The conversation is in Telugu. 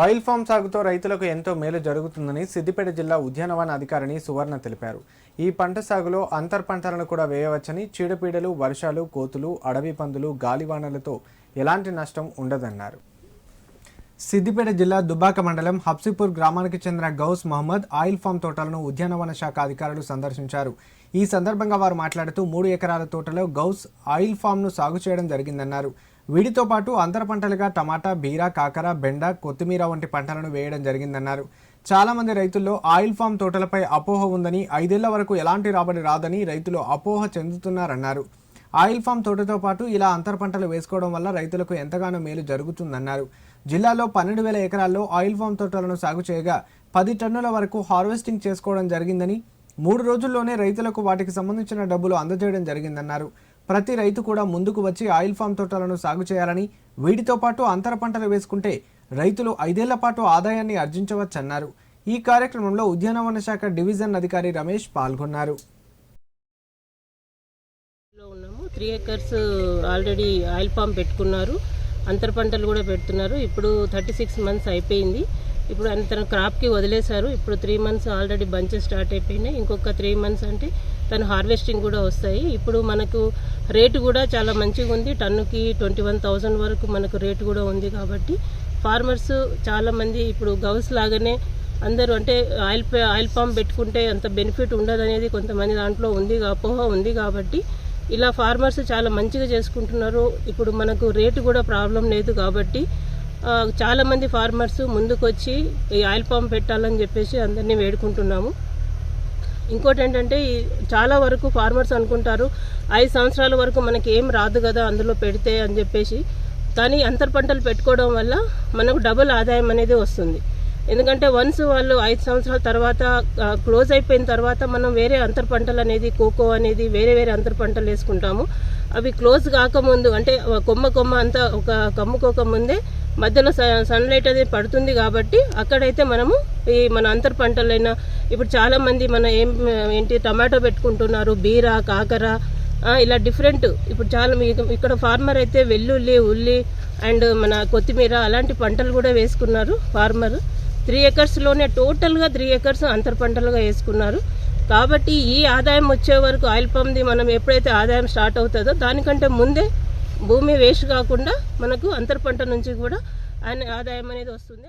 ఆయిల్ ఫామ్ సాగుతో రైతులకు ఎంతో మేలు జరుగుతుందని సిద్దిపేట జిల్లా ఉద్యానవన అధికారిని సువర్ణ తెలిపారు. ఈ పంట సాగులో అంతర్ పంటలను కూడా వేయవచ్చని చీడపీడలు వర్షాలు కోతులు అడవి పందులు గాలివానలతో ఎలాంటి నష్టం ఉండదన్నారు. సిద్దిపేట జిల్లా దుబ్బాక మండలం హబ్సిపూర్ గ్రామానికి చెందిన గౌస్ మహమ్మద్ ఆయిల్ ఫామ్ తోటలను ఉద్యానవన శాఖ అధికారులు సందర్శించారు. ఈ సందర్భంగా వారు మాట్లాడుతూ మూడు ఎకరాల తోటలో గౌస్ ఆయిల్ ఫామ్ను సాగు చేయడం జరిగిందన్నారు. వీటితో పాటు అంతర పంటలుగా టమాటా బీర కాకర బెండ కొత్తిమీర వంటి పంటలను వేయడం జరిగిందన్నారు. చాలా మంది రైతుల్లో ఆయిల్ ఫామ్ తోటలపై అపోహ ఉందని ఐదేళ్ళ వరకు ఎలాంటి రాబడి రాదని రైతులు అపోహ చెందుతున్నారన్నారు. ఆయిల్ ఫామ్ తోటతో పాటు ఇలా అంతర పంటలు వేసుకోవడం వల్ల రైతులకు ఎంతగానో మేలు జరుగుతుందన్నారు. జిల్లాలో పన్నెండు వేల ఎకరాల్లో ఆయిల్ ఫామ్ తోటలను సాగు చేయగా పది టన్నుల వరకు హార్వెస్టింగ్ చేసుకోవడం జరిగిందని మూడు రోజుల్లోనే రైతులకు వాటికి సంబంధించిన డబ్బులు అందజేయడం జరిగిందన్నారు. ప్రతి రైతు కూడా ముందుకు వచ్చి ఆయిల్ ఫామ్ తోటలను సాగు చేయాలని వీటితో పాటు అంతర పంటలు వేసుకుంటే రైతులు ఐదేళ్ళ పాటు ఆదాయాన్ని ఆర్జించవచ్చన్నారు. ఈ కార్యక్రమంలో ఉద్యానవన శాఖ డివిజన్ అధికారి రమేష్ పాల్గొన్నారు. ఉన్నాము. Three acres already oil palm పెట్టుకున్నారు. అంతర పంటలు కూడా పెడుతున్నారు. ఇప్పుడు థర్టీ సిక్స్ మంత్స్ అయిపోయింది. ఇప్పుడు ఆయన తన క్రాప్కి వదిలేశారు. ఇప్పుడు three months already bunches start అయిపోయినాయి. ఇంకొక త్రీ మంత్స్ అంటే దాని హార్వెస్టింగ్ కూడా వస్తాయి. ఇప్పుడు మనకు రేటు కూడా చాలా మంచిగా ఉంది. టన్నుకి ట్వంటీ వన్ థౌజండ్ వరకు మనకు రేటు కూడా ఉంది కాబట్టి ఫార్మర్స్ చాలామంది ఇప్పుడు గౌస్ లాగానే అందరూ అంటే ఆయిల్ ఆయిల్ పామ్ పెట్టుకుంటే అంత బెనిఫిట్ ఉండదు అనేది కొంతమంది దాంట్లో ఉంది అపోహ ఉంది కాబట్టి ఇలా ఫార్మర్స్ చాలా మంచిగా చేసుకుంటున్నారు. ఇప్పుడు మనకు రేటు కూడా ప్రాబ్లం లేదు కాబట్టి చాలామంది ఫార్మర్స్ ముందుకొచ్చి ఈ ఆయిల్ పామ్ పెట్టాలని చెప్పేసి అందరినీ వేడుకుంటున్నాము. ఇంకోటి ఏంటంటే చాలా వరకు ఫార్మర్స్ అనుకుంటారు ఐదు సంవత్సరాల వరకు మనకి ఏం రాదు కదా అందులో పెడితే అని చెప్పేసి కానీ అంతర్ పంటలు పెట్టుకోవడం వల్ల మనకు డబుల్ ఆదాయం అనేది వస్తుంది. ఎందుకంటే వన్స్ వాళ్ళు ఐదు సంవత్సరాల తర్వాత క్లోజ్ అయిపోయిన తర్వాత మనం వేరే అంతర్ పంటలు అనేది కోకో అనేది వేరే వేరే అంతర్ పంటలు వేసుకుంటాము. అవి క్లోజ్ కాకముందు అంటే కొమ్మ కొమ్మ అంతా ఒక కమ్ముకోక ముందే మధ్యలో సన్లైట్ అనేది పడుతుంది కాబట్టి అక్కడైతే మనము ఈ మన అంతర్ పంటలైన ఇప్పుడు చాలా మంది మన ఏం ఏంటి టమాటో పెట్టుకుంటున్నారు బీర కాకర ఇలా డిఫరెంట్ ఇప్పుడు చాలా ఇక్కడ ఫార్మర్ అయితే వెల్లుల్లి ఉల్లి అండ్ మన కొత్తిమీర అలాంటి పంటలు కూడా వేసుకున్నారు ఫార్మర్ త్రీ ఎకర్స్లోనే టోటల్గా త్రీ ఎకర్స్ అంతర్ పంటలుగా వేసుకున్నారు. కాబట్టి ఈ ఆదాయం వచ్చే వరకు ఆయిల్ పంప్ది మనం ఎప్పుడైతే ఆదాయం స్టార్ట్ అవుతుందో దానికంటే ముందే భూమి వేస్ట్ కాకుండా మనకు అంతర్ పంట నుంచి కూడా ఆయన ఆదాయం అనేది వస్తుంది.